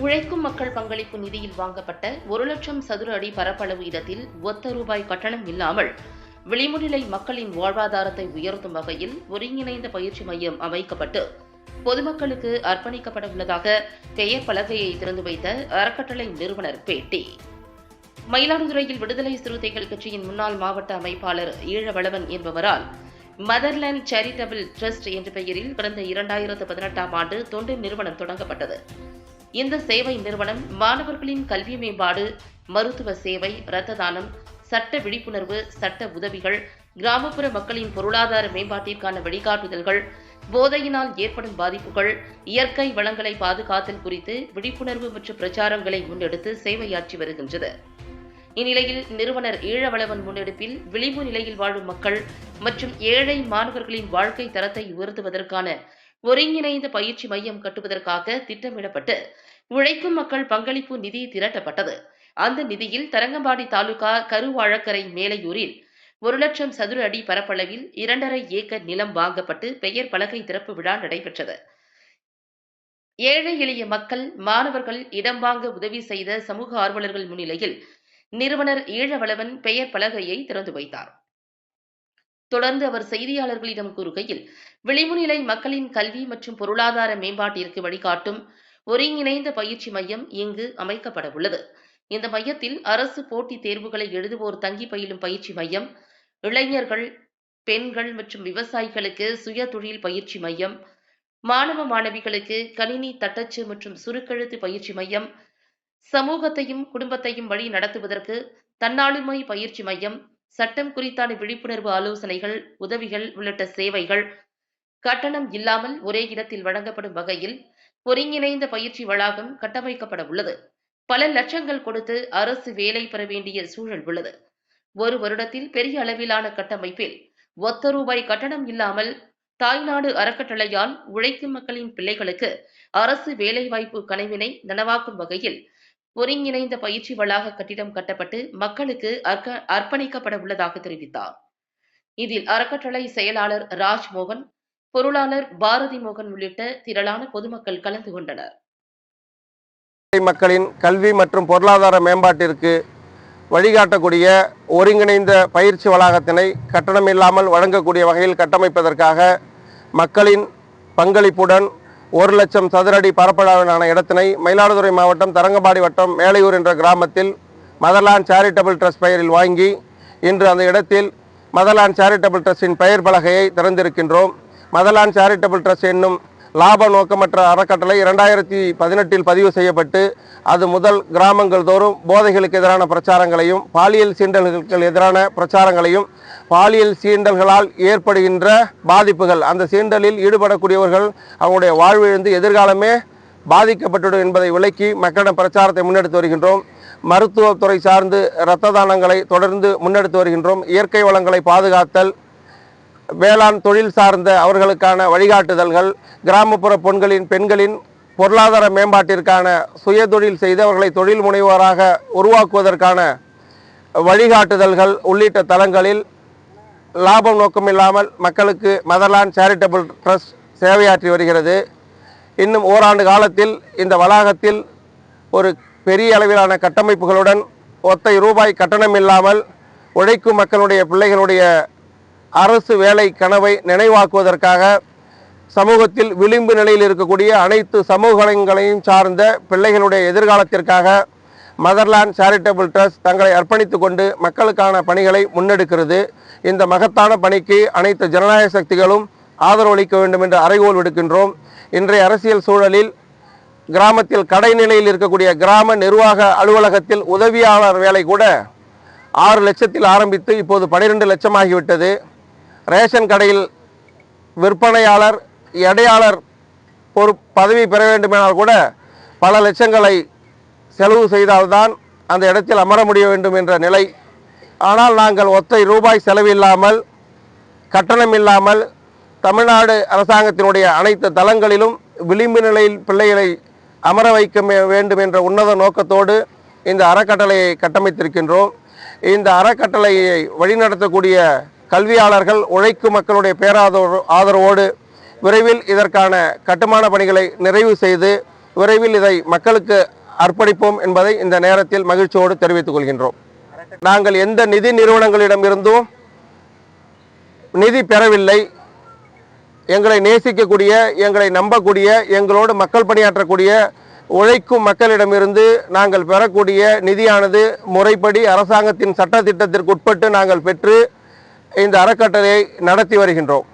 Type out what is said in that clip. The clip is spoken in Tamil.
உழைக்கும் மக்கள் பங்களிப்பு நிதியில் வாங்கப்பட்ட ஒரு லட்சம் சதுர அடி பரப்பளவு இடத்தில் ஒத்த ரூபாய் கட்டணம் இல்லாமல் விளிம்புநிலை மக்களின் வாழ்வாதாரத்தை உயர்த்தும் வகையில் ஒருங்கிணைந்த பயிற்சி மையம் அமைக்கப்பட்டு பொதுமக்களுக்கு அர்ப்பணிக்கப்பட உள்ளதாக பெயர் பலகையை திறந்து வைத்த அறக்கட்டளை நிறுவனர் பேட்டி. மயிலாடுதுறையில் விடுதலை சிறுத்தைகள் கட்சியின் முன்னாள் மாவட்ட அமைப்பாளர் ஈழவளவன் என்பவரால் மதர்லேண்ட் சேரிட்டபிள் ட்ரஸ்ட் என்ற பெயரில் கடந்த இரண்டாயிரத்து பதினெட்டாம் ஆண்டு தொண்டு நிறுவனம் தொடங்கப்பட்டது. இந்த சேவை நிறுவனம் மாணவர்களின் கல்வி மேம்பாடு மருத்துவ சேவை இரத்த தானம் சட்ட விழிப்புணர்வு சட்ட உதவிகள் கிராமப்புற மக்களின் பொருளாதார மேம்பாட்டிற்கான வழிகாட்டுதல்கள் போதையினால் ஏற்படும் பாதிப்புகள் இயற்கை வளங்களை பாதுகாத்தல் குறித்து விழிப்புணர்வு மற்றும் பிரச்சாரங்களை முன்னெடுத்து சேவையாற்றி வருகின்றது. இந்நிலையில் நிறுவனர் ஈழவளவன் முன்னெடுப்பில் விளிம்பு நிலையில் வாழும் மக்கள் மற்றும் ஏழை மாணவர்களின் வாழ்க்கை தரத்தை உயர்த்துவதற்கான ஒருங்கிணைந்த பயிற்சி மையம் கட்டுவதற்காக திட்டமிடப்பட்டு உழைக்கும் மக்கள் பங்களிப்பு நிதி திரட்டப்பட்டது. அந்த நிதியில் தரங்கம்பாடி தாலுகா கருவாழக்கரை மேலையூரில் ஒரு லட்சம் சதுர அடி பரப்பளவில் இரண்டரை ஏக்கர் நிலம் வாங்கப்பட்டு பெயர் பலகை திறப்பு விழா நடைபெற்றது. ஏழை எளிய மக்கள் மாணவர்கள் இடம் வாங்க உதவி செய்த சமூக ஆர்வலர்கள் முன்னிலையில் நிறுவனர் ஈழவளவன் பெயர் பலகையை திறந்து வைத்தார். தொடர்ந்து அவர் செய்தியாளர்களிடம் கூறுகையில் விளிம்புநிலை மக்களின் கல்வி மற்றும் பொருளாதார மேம்பாட்டிற்கு வழிகாட்டும் ஒருங்கிணைந்த பயிற்சி மையம் இங்கு அமைக்கப்பட உள்ளது இந்த மையத்தில் அரசு போட்டித் தேர்வுகளை எழுதுவோர் தங்கி பயிலும் பயிற்சி மையம் இளைஞர்கள் பெண்கள் மற்றும் விவசாயிகளுக்கு சுய தொழில் பயிற்சி மையம் மாணவ மாணவிகளுக்கு கணினி தட்டச்சு மற்றும் சுருக்கெழுத்து பயிற்சி மையம் சமூகத்தையும் குடும்பத்தையும் வழி நடத்துவதற்கு தன்னாளுமை பயிற்சி மையம் சட்டம் குறித்தான விழிப்புணர்வு ஆலோசனைகள் உதவிகள் உள்ளிட்ட சேவைகள் கட்டணம் இல்லாமல் ஒரே இடத்தில் வழங்கப்படும் வகையில் ஒருங்கிணைந்த பயிற்சி வளாகம் கட்டமைக்கப்பட உள்ளது பல லட்சங்கள் கொடுத்து அரசு வேலை பெற வேண்டிய சூழல் உள்ளது. ஒரு வருடத்தில் பெரிய அளவிலான கட்டமைப்பில் ஒத்த ரூபாய் கட்டணம் இல்லாமல் தாய்நாடு அறக்கட்டளையால் உழைக்கும் மக்களின் பிள்ளைகளுக்கு அரசு வேலைவாய்ப்பு கனவினை நனவாக்கும் வகையில் ஒருங்கிணைந்த பயிற்சி வளாக கட்டிடம் கட்டப்பட்டு மக்களுக்கு அர்க்க- அர்ப்பணிக்கப்பட உள்ளதாக தெரிவித்தார். இதில் அறக்கட்டளை செயலாளர் ராஜ்மோகன் பொருளாளர் பாரதி மோகன் உள்ளிட்ட திரளான பொதுமக்கள் கலந்து கொண்டனர். மக்களின் கல்வி மற்றும் பொருளாதார மேம்பாட்டிற்கு வழிகாட்டக்கூடிய ஒருங்கிணைந்த பயிற்சி வளாகத்தினை கட்டணமில்லாமல் வழங்கக்கூடிய வகையில் கட்டமைப்பதற்காக மக்களின் பங்களிப்புடன் ஒரு லட்சம் சதுரடி பரப்பளவிலான இடத்தினை மயிலாடுதுறை மாவட்டம் தரங்கம்பாடி வட்டம் மேலையூர் என்ற கிராமத்தில் மதர்லாண்ட் சேரிட்டபிள் ட்ரஸ்ட் பெயரில் வாங்கி இன்று அந்த இடத்தில் மதர்லாண்ட் சேரிட்டபிள் ட்ரஸ்டின் பெயர் பலகையை திறந்திருக்கின்றோம். மதர்லாண்ட் சேரிட்டபிள் ட்ரஸ்ட் என்னும் லாப நோக்கமற்ற அறக்கட்டளை இரண்டாயிரத்தி பதினெட்டில் பதிவு செய்யப்பட்டு அது முதல் கிராமங்கள் தோறும் போதைகளுக்கு எதிரான பிரச்சாரங்களையும் பாலியல் சீண்டல்களுக்கு எதிரான பிரச்சாரங்களையும் பாலியல் சீண்டல்களால் ஏற்படுகின்ற பாதிப்புகள். அந்த சீண்டலில் ஈடுபடக்கூடியவர்கள் அவங்களுடைய வாழ்விழந்து எதிர்காலமே பாதிக்கப்பட்டுவிடும் என்பதை விளக்கி மக்களிடம் பிரச்சாரத்தை முன்னெடுத்து வருகின்றோம். மருத்துவத்துறை சார்ந்து இரத்த தானங்களை தொடர்ந்து முன்னெடுத்து வருகின்றோம். இயற்கை வளங்களை பாதுகாத்தல் வேளாண் தொழில் சார்ந்த அவர்களுக்கான வழிகாட்டுதல்கள் கிராமப்புற பெண்களின் பெண்களின் பொருளாதார மேம்பாட்டிற்கான சுயதொழில் செய்து அவர்களை தொழில் முனைவோராக உருவாக்குவதற்கான வழிகாட்டுதல்கள் உள்ளிட்ட தளங்களில் லாபம் நோக்கமில்லாமல் மக்களுக்கு மதர்லாண்ட் சேரிட்டபிள் ட்ரஸ்ட் சேவையாற்றி வருகிறது. இன்னும் ஓராண்டு காலத்தில் இந்த வளாகத்தில் ஒரு பெரிய அளவிலான கட்டமைப்புகளுடன் ஒத்தை ரூபாய் கட்டணம் இல்லாமல் உழைக்கும் மக்களுடைய பிள்ளைகளுடைய அரசு வேலை கனவை நினைவாக்குவதற்காக சமூகத்தில் விளிம்பு நிலையில் இருக்கக்கூடிய அனைத்து சமூகங்களையும் சார்ந்த பிள்ளைகளுடைய எதிர்காலத்திற்காக மதர்லாண்ட் சேரிட்டபிள் ட்ரஸ்ட் தங்களை அர்ப்பணித்து கொண்டு மக்களுக்கான பணிகளை முன்னெடுக்கிறது. இந்த மகத்தான பணிக்கு அனைத்து ஜனநாயக சக்திகளும் ஆதரவளிக்க வேண்டும் என்று அறைகோல் விடுக்கின்றோம். இன்றைய அரசியல் சூழலில் கிராமத்தில் கடைநிலையில் இருக்கக்கூடிய கிராம நிர்வாக அலுவலகத்தில் உதவியாளர் வேலை கூட ஆறு லட்சத்தில் ஆரம்பித்து இப்போது பனிரெண்டு லட்சமாகிவிட்டது. ரேஷன் கடையில் விற்பனையாளர் எடையாளர் ஒரு பதவி பெற வேண்டுமானால் கூட பல லட்சங்களை செலவு செய்தால்தான் அந்த இடத்தில் அமர முடிய வேண்டும் என்ற நிலை. ஆனால் நாங்கள் ஒத்தை ரூபாய் செலவில்லாமல் கட்டணம் இல்லாமல் தமிழ்நாடு அரசாங்கத்தினுடைய அனைத்து தளங்களிலும் விளிம்பு நிலையில் பிள்ளைகளை அமர வைக்க வேண்டும் என்ற உன்னத நோக்கத்தோடு இந்த அறக்கட்டளையை கட்டமைத்திருக்கின்றோம். இந்த அறக்கட்டளையை வழிநடத்தக்கூடிய கல்வியாளர்கள் உழைக்கும் மக்களுடைய பேராதரவு ஆதரவோடு விரைவில் இதற்கான கட்டுமான பணிகளை நிறைவு செய்து விரைவில் இதை மக்களுக்கு அர்ப்பணிப்போம் என்பதை இந்த நேரத்தில் மகிழ்ச்சியோடு தெரிவித்துக் கொள்கின்றோம். நாங்கள் எந்த நிதி நிறுவனங்களிடமிருந்தும் நிதி பெறவில்லை. எங்களை நேசிக்கக்கூடிய எங்களை நம்பக்கூடிய எங்களோடு மக்கள் பணியாற்றக்கூடிய உழைக்கும் மக்களிடமிருந்து நாங்கள் பெறக்கூடிய நிதியானது முறைப்படி அரசாங்கத்தின் சட்டத்திட்டத்திற்கு உட்பட்டு நாங்கள் பெற்று இந்த அறக்கட்டளையை நடத்தி வருகின்றோம்.